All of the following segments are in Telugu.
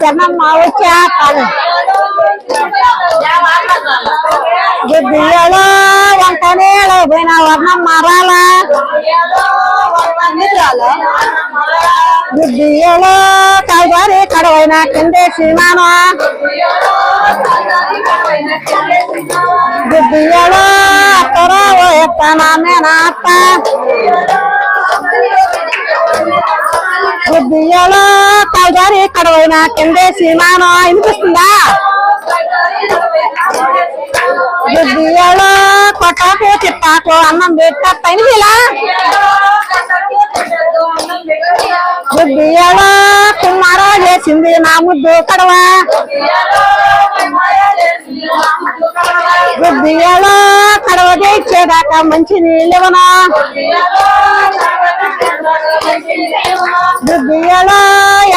చెన్నమ్మ వచ్చా కాదు బియ్యలో వంట నీళ్ళ పోయిన వర్ణం మారాల బియ్యలో కలబారి కడవైన కిందే సీమాను బియ్యలో అత్తరా ఓ ఎత్త నామేనా అత్త బియ్యలో కలబారి కడవైన కిందే సీమాను వినిపిస్తుందా? బియ్యలో కొట్టకు తిప్పాకు అన్నం పెట్టని ఇలా బియ్యలో కుమ్మారో చేసింది నా ముద్దు కడవా. బియ్యలో ఇచ్చేదాకా తెచ్చేదాకా మంచి నీళ్ళవనా బియ్యలో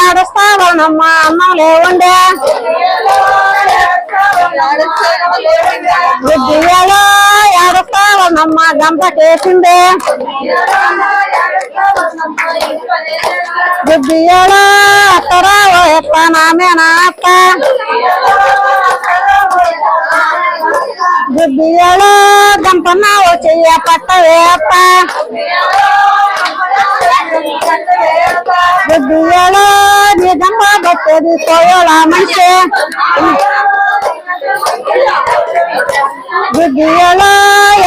ఏడస్తావనమ్మ అన్నం లేవుండే. బియ్యలో ఏడస్తావనమ్మ గంపకేసిందే బియ్యలో అత్తరా ఓ ఎత్త నామేనా అత్త ఓ చెయ్య పట్టవే అత్త బియ్యలో నీ గంప పెట్టేది కోయోళ మనిషి బియ్యలో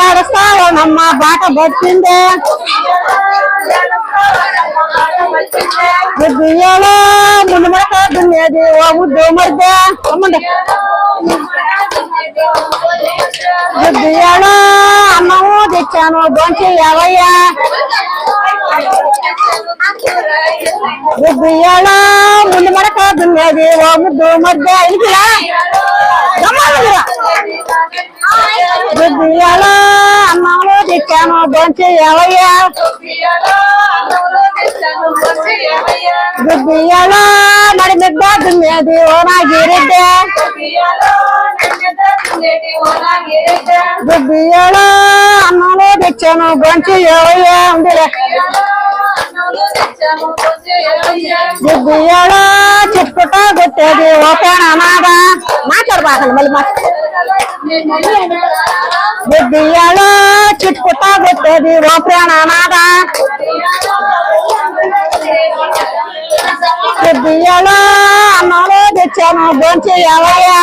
ఏడస్తావనమ్మ బాట పట్టిందే బియ్యలో ముందు మడక దున్నేది ఓ ముద్దు అన్నము తెచ్చాను. దోంచి ఎవయ్యా బియ్యలో ముందు మడక దున్నేది. ఓ ముద్దు మధ్య ఇంటిలా బియ్యలో అన్నములు తెచ్చాను. దోంచి ఎవయ్యా బియ్యలో మరి బిడ్డ దున్నేది. ఓ నా గిరిద్దే బియ్యలో అన్నములు తెచ్చాను దోంచి ఎవయ్యా ఉందిలే బియ్యలో చెప్పుట కొట్టేది ఓకే అనాదా మాట్లాడబాకండి మళ్ళీ మా బియ్యలో చిట్టుకుట కొట్టేది ఓ ప్రాణనాదా బియ్యలో అన్నములు తెచ్చాను దోంచి ఎవయ్యా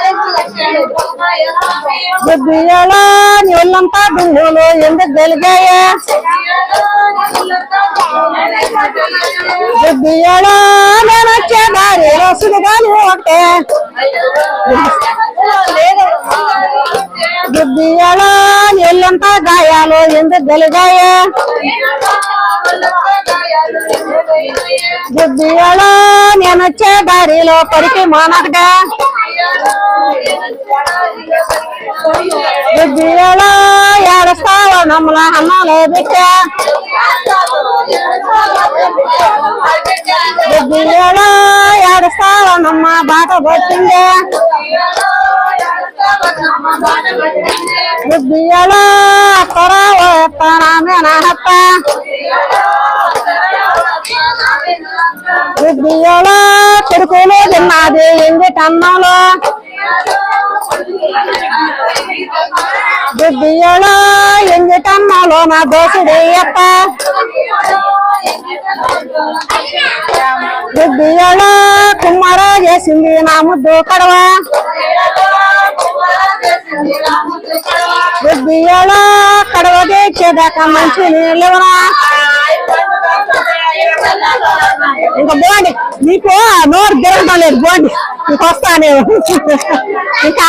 బియ్యలో నీ ఒళ్ళంతా దుండులు ఎందుకు వెలిగాయే? బియ్యలో నేను వచ్చే దారిలో సులుగాలి ఒకటే. బియ్యలో నీ ఒళ్ళంతా గాయాలు ఎందుకు వెలిగాయే? బియ్యలో నేను వచ్చే దారిలో పడికి మానకగా Bibiyala ya rasala namla hamale bika Bibiyala ya rasala namma bata bhatinde Bibiyala korawa parame na hatta Bibiyala బియ్యలో కొడుకులు తిన్నది ఎంగి కన్నంలో బియ్యలో ఎంగి కన్నంలో నా దోసుడు ఎత్త బియ్యలో కుమ్మర చేసింది నా ముద్దు కడవ. బియ్యలో కడవ తెచ్చేదాకా మంచి నీళ్ళు ఇంకా పోండి మీకు నోరు తిరగడం లేదు పోండి మీకు వస్తా నేను ఇంకా